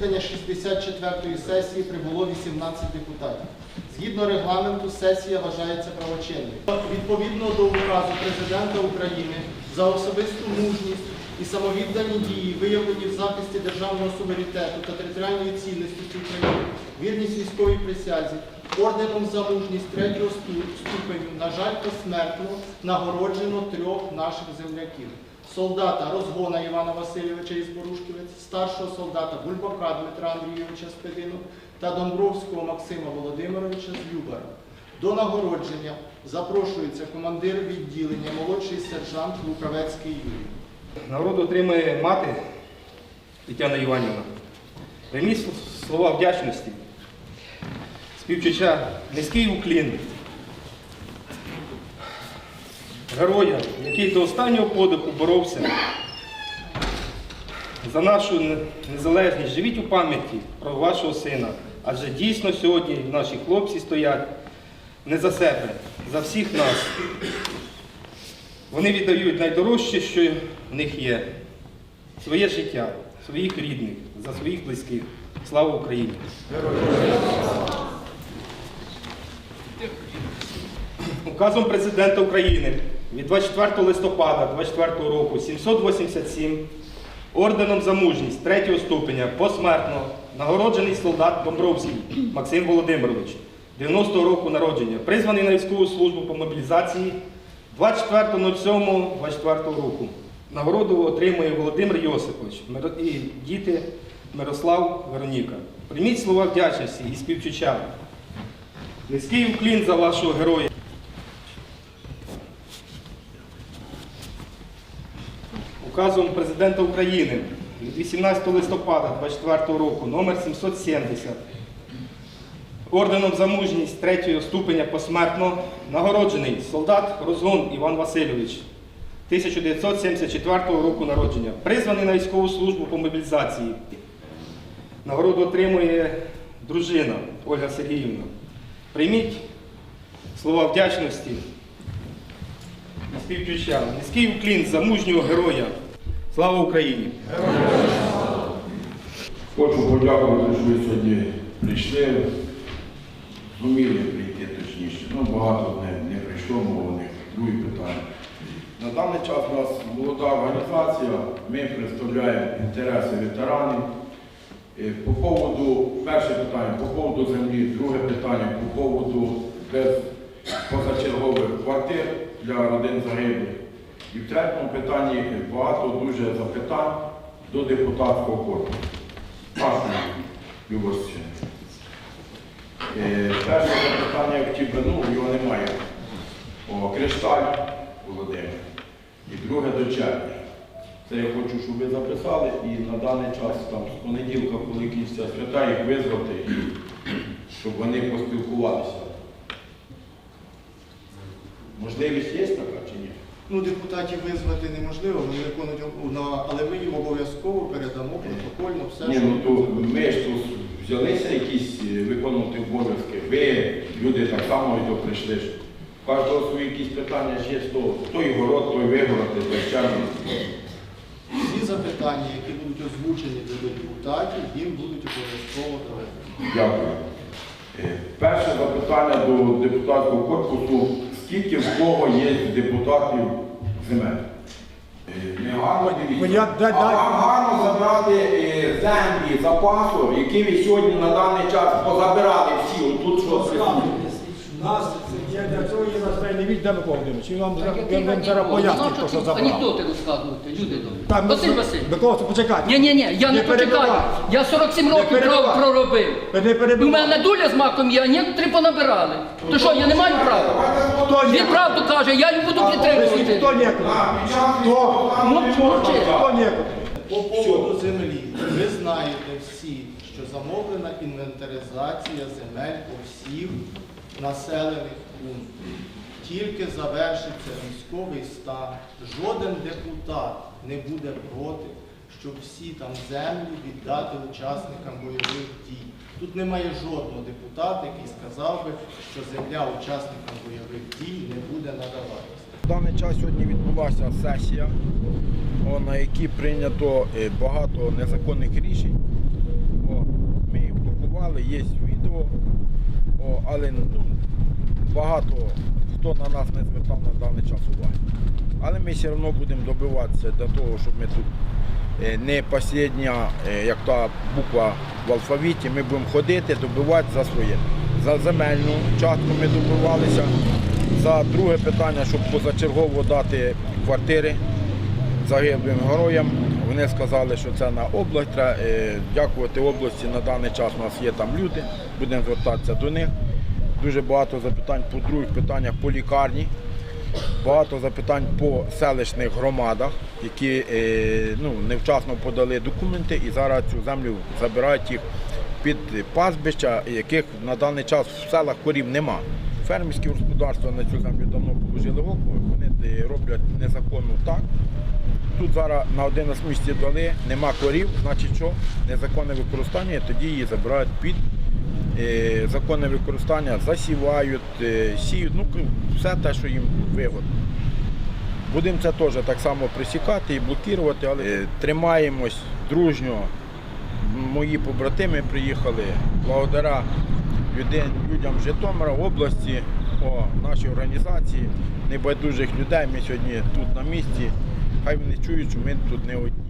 засідання 64-ї сесії прибуло 18 депутатів. Згідно регламенту, сесія вважається правочинною. Відповідно до указу президента України за особисту мужність і самовіддані дії, виявлені в захисті державного суверенітету та територіальної цілісності України, вірність військовій присязі, орденом за мужність третього сту- ступеню, на жаль, посмертно нагороджено трьох наших земляків. Солдата Розгона Івана Васильовича із Борушківець, старшого солдата Бульбака Дмитра Андрійовича з Педину та Домбровського Максима Володимировича з Любара. До нагородження запрошується командир відділення, молодший сержант Лукавецький Юрій. Народу отримує мати Тетяна Іванівна. Прийміть слова вдячності, співчуття, низький уклін героя, який до останнього подиху боровся за нашу незалежність. Живіть у пам'яті про вашого сина. Адже дійсно сьогодні наші хлопці стоять не за себе, за всіх нас. Вони віддають найдорожче, що в них є своє життя, своїх рідних, за своїх близьких. Слава Україні! Указом президента України від 24 листопада 24 року 787 орденом за мужність третього ступеня посмертно нагороджений солдат Домбровський Максим Володимирович 90-го року народження, призваний на військову службу по мобілізації 24.07.24 року. Нагороду отримує Володимир Йосипович і діти Мирослав Вероніка. Прийміть слова вдячності і співчуття. Низький уклін за вашого героя. Указом президента України від 18 листопада 24 року номер 770 орденом за мужність третього ступеня посмертно нагороджений солдат Розгон Іван Васильович 1974 року народження, призваний на військову службу по мобілізації. Нагороду отримує дружина Ольга Сергіївна. Прийміть слова вдячності і співчуття. Низький уклін за мужнього героя. Слава Україні! Хочу подякувати, що ви сьогодні прийшли. Зуміли прийти точніше. Ну, багато не, не прийшло, мов у них другі питання. На даний час у нас молода організація, ми представляємо інтереси ветеранів. Е, По поводу, перше питання, по поводу землі, друге питання, по поводу без позачергових квартир для родин загиблих. І в третьому питанні багато дуже запитань до депутатського корпусу. Любовщина. Е, Перше запитання я хотів ну, його немає. О, Кришталь Володимир. І друге до червня. Це я хочу, щоб ви записали і на даний час, там, з понеділка, коли кінця свята, їх визвати, щоб вони поспілкувалися. Можливість є така? Ну, депутатів визвати неможливо, вони виконують, на- але ми їм обов'язково передамо протокольно все, Ні, що ну то ми ж тут взялися якісь е, виконувати обов'язки. Ви, люди так само і то прийшли. У кожного свої якісь питання ж є, то той город, той вигороди, той червень. всі запитання, які будуть озвучені до депутатів, їм будуть обов'язково доведені. Дякую. Е, Перше запитання до депутатського корпусу. Скільки в кого є депутатів земель? Е, Не гарно Ну, дивіться. А вам гарно забрати е, землі запасу, які ви сьогодні на даний час позабирали всі. тут що присутні. Нас, я для цього є настроєння від Дмитро Володимирович. Він вам зараз- він вам зараз пояснить, Ну, що забрав. Анекдоти розказуєте, люди добрі. Так, Василь Микола- Васильович. Почекайте. Ні, ні, ні, я не Не почекаю. перебивай. Я 47 Не років перебивай. про- проробив. Не перебивай. У мене дуля з маком є, а некоторі понабирали. То що, я не маю права? Хто Він ні? правду каже, я не буду Хто підтримувати. ніколи? Хто? Ну, мовчи. Хто ніколи? По поводу землі, ви знаєте всі, що замовлена інвентаризація земель по всіх населених пунктах. Тільки завершиться військовий стан, жоден депутат не буде проти, щоб всі там землі віддати учасникам бойових дій. Тут немає жодного депутата, який сказав би, що земля учасникам бойових дій не буде надаватися. В даний час сьогодні відбулася сесія, на якій прийнято е, багато незаконних рішень. О, знімали, є відео, о, але ну, багато хто на нас не звертав на даний час уваги. Але ми все одно будемо добиватися для того, щоб ми тут е, не послідня, е, як та буква в алфавіті, ми будемо ходити, добивати за своє. За земельну частку ми добивалися. За друге питання, щоб позачергово дати квартири загиблим героям. Вони сказали, що це на область. Треба е, дякувати області. На даний час у нас є там люди, будемо звертатися до них. Дуже багато запитань по других питаннях по лікарні, багато запитань по селищних громадах, які е, ну, невчасно подали документи і зараз цю землю забирають їх під пастбища, яких на даний час в селах корів нема. Фермерські господарства на цю землю давно положили око, вони е, роблять незаконно так. Тут зараз на 11 місці дали, нема корів, значить що? Незаконне використання, тоді її забирають під е, законне використання, засівають, е, сіють, ну все те, що їм вигодно. Будемо це теж так само присікати і блокувати, але е, тримаємось дружньо. Мої побратими приїхали благодаря людям Житомира, області, о, нашій організації, небайдужих людей. Ми сьогодні тут на місці. Хай вони чують, що ми тут не одні.